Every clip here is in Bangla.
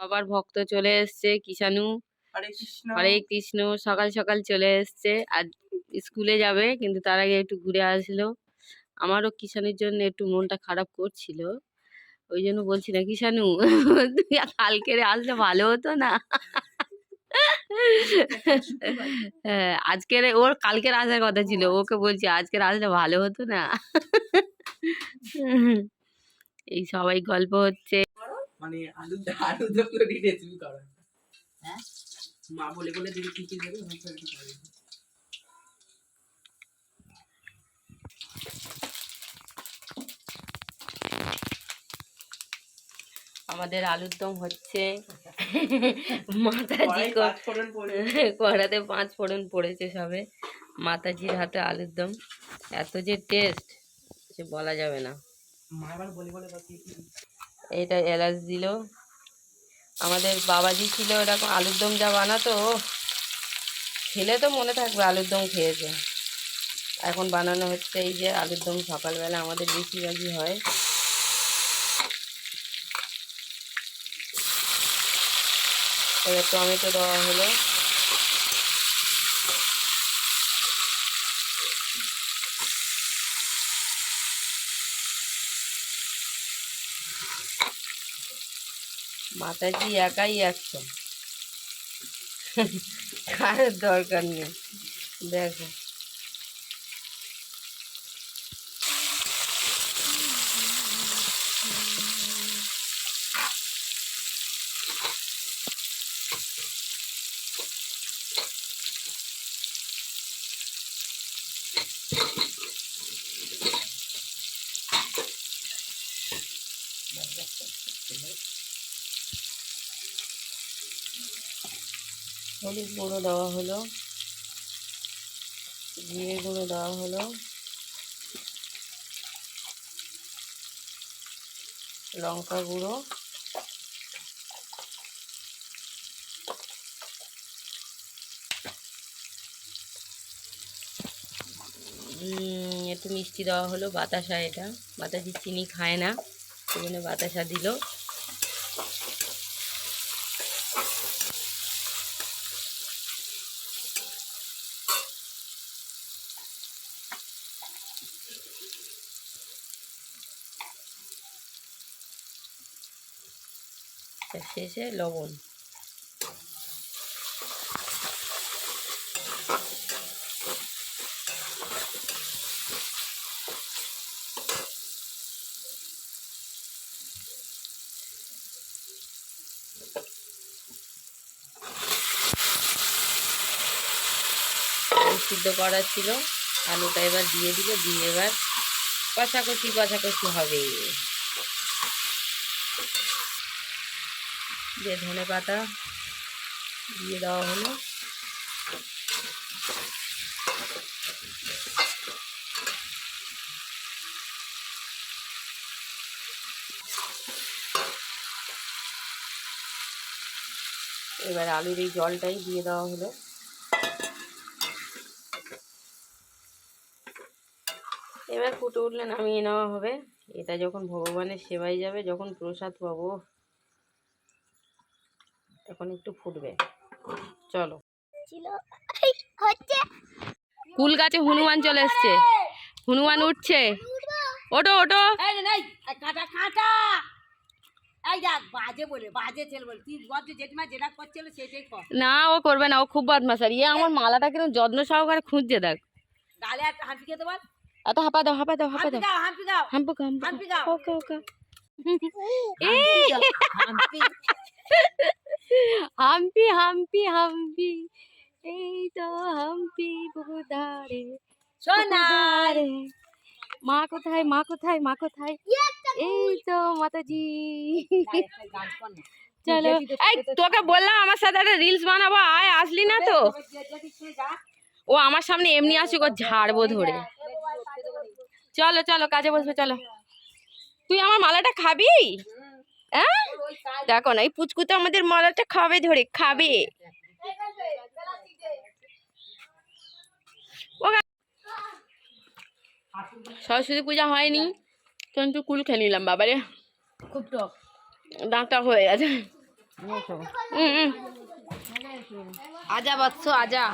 বাবার ভক্ত চলে এসছে কিষানু। হরে কৃষ্ণ। সকাল সকাল চলে এসছে। আর স্কুলে যাবে কিন্তু তার আগে একটু ঘুরে আসলো। আমারও কিষানের জন্য একটু মনটা খারাপ করছিল। ওই জন্য বলছি না কিষানু তুই কালকে আসলে ভালো হতো না। হ্যাঁ আজকের ওর কালকের আসার কথা ছিল। ওকে বলছি আজকের আসলে ভালো হতো না। এই সবাই গল্প হচ্ছে। মানে আলু আলু করে রেসিপি করো। হ্যাঁ? মা বলে বলে দিদি কি কি দেবে। আমাদের আলুর দম হচ্ছে। মাতাজি কড়াতে পাঁচ ফোড়ন পড়েছে। সবে। মাতাজির হাতে আলুর দম। এত যে টেস্ট সে বলা যাবে না। এইটা এলাচ দিল। আমাদের বাবাজি ছিল এরকম আলুর দম যা বানাতো, খেলে তো মনে থাকবে আলুর দম খেয়েছে। এখন বানানো হচ্ছে এই যে আলুর দম সকালবেলা আমাদের বেশিরভাগই হয়। এবার টমেটো দেওয়া হলো। মাতাজি একাই একশো কার দরকার নেই দেখো হলুদ গুঁড়ো দেওয়া হলো, জিরে গুঁড়ো দেওয়া হলো, লঙ্কা গুঁড়ো একটু মিষ্টি দেওয়া হলো বাতাসা এটা। বাতাসি চিনি খায় না, সেই জন্য বাতাসা দিল। শেষে লবণ সিদ্ধ করা ছিল। আলুটা এবার দিয়ে দিল দিয়ে এবার কষাকষি কষাকষি হবে। দিয়ে ধনে পাতা দিয়ে দেওয়া হলো। এবার আলুর এই জলটাই দিয়ে দেওয়া হলো। এবার ফুটে উঠলে নামিয়ে নেওয়া হবে। এটা যখন ভগবানের সেবায় যাবে, যখন প্রসাদ পাবো তখন একটু ফুটবে। চলো। ছিল। এই হচ্ছে। কুল গাছে হনুমান চলে এসছে। হনুমান উঠছে। ওটো ওটো এই রে, এই, এই কাটা কাটা দেখ বাজে বলে বাজে ছেলে বলে। তুই বল যে জেঠিমা যেটা করছিল সেটাই কর। না ও করবে না ও খুব বদমাস আর ইয়ে আমার মালাটা কীরকম যত্ন সহকারে খুঁজছে দেখ। গালে একটা হাঁপি খেতে বল। এত হাঁপা দাও হাঁপা দাও হাঁপা দাও। দাও হাম্পু হাম্পু ওকে ওকে। হাঁপি হাম্পি হাম্পি হাম্পি এই তো হাম্পি বহুদারে সোনার। মা কোথায় মা কোথায় মা কোথায়? এই তো মাতাজি। চলো এই তোকে বললাম আমার সাথে একটা রিলস বানাবো আয় আসলি না তো। ও আমার সামনে এমনি আসুক ও ঝাড়বো ধরে। চলো চলো কাজে বসবে চলো। তুই আমার মালাটা খাবি? দেখো না এই পুচকুতে আমাদের মালাটা খাবে ধরে খাবে। সরস্বতী পূজা হয়নি কিন্তু কুল খেয়ে নিলাম বাবারে। খুব টক। দাঁতটা হয়ে গেছে। আজা বাচ্চ আজা।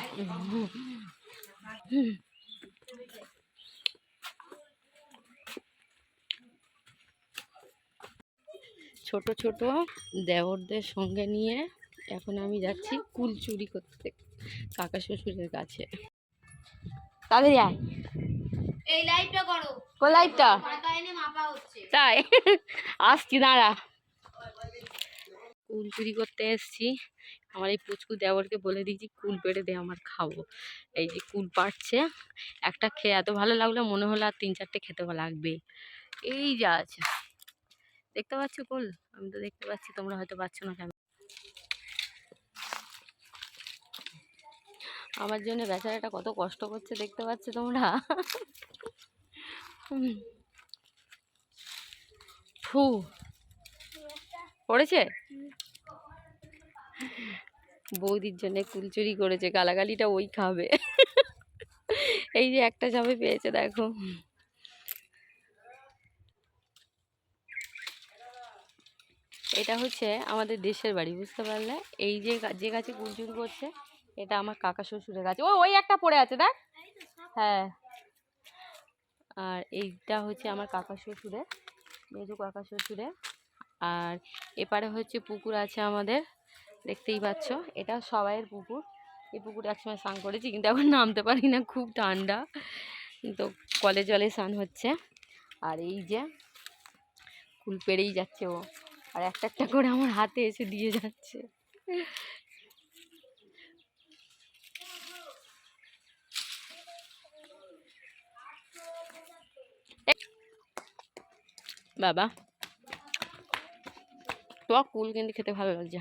ছোট ছোট দেওরদের সঙ্গে নিয়ে এখন আমি যাচ্ছি কুল চুরি করতে কাকা শ্বশুরের কাছে। তাদের আয়। এই লাইভটা করো। কোন পাতা মাপা হচ্ছে। তাই? আসছি দাঁড়া। কুল চুরি করতে এসছি। আমার এই পুচকু দেওরকে বলে দিয়েছি কুল পেড়ে দে আমার খাব। এই যে কুল পাড়ছে একটা খেয়ে এত ভালো লাগল মনে হলো আর তিন চারটে খেতে লাগবে। এই যা আছে। দেখতে পাচ্ছ কুল আমি তো দেখতে পাচ্ছি, তোমরা হয়তো পাচ্ছ না কেন? আমার জন্য বেচারাটা কত কষ্ট করছে দেখতে পাচ্ছ তোমরা। ফু। পড়েছে? বৌদির জন্য কুলচুরি করেছে, গালাগালিটা ওই খাবে। এই যে একটা যাবে পেয়েছে, দেখো। এটা হচ্ছে আমাদের দেশের বাড়ি, বুঝতে পারলে? এই যে যে গাছে কুলচুরি করছে, এটা আমার কাকা শ্বশুরের গাছে। ও, ওই একটা পড়ে আছে, দেখ। হ্যাঁ। আর এইটা হচ্ছে আমার কাকা শ্বশুরের মেজো কাকা শ্বশুরের। আর এপারে হচ্ছে পুকুর আছে আমাদের, দেখতেই পাচ্ছ। এটা সবাইয়ের পুকুর। এই পুকুরে একসময় স্নান করেছি, কিন্তু এখন নামতে পারি না, খুব ঠান্ডা। তো কলে জলে স্নান হচ্ছে। আর এই যে, কুল পেরেই যাচ্ছে ও। আর একটা একটা করে আমার হাতে এসে দিয়ে যাচ্ছে। বাবা টক কুল কিন্তু খেতে ভালো লাগছে।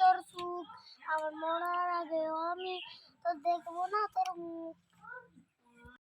তোর সুখ। আমার মরার আগে আমি তো দেখব না তোর মুখ।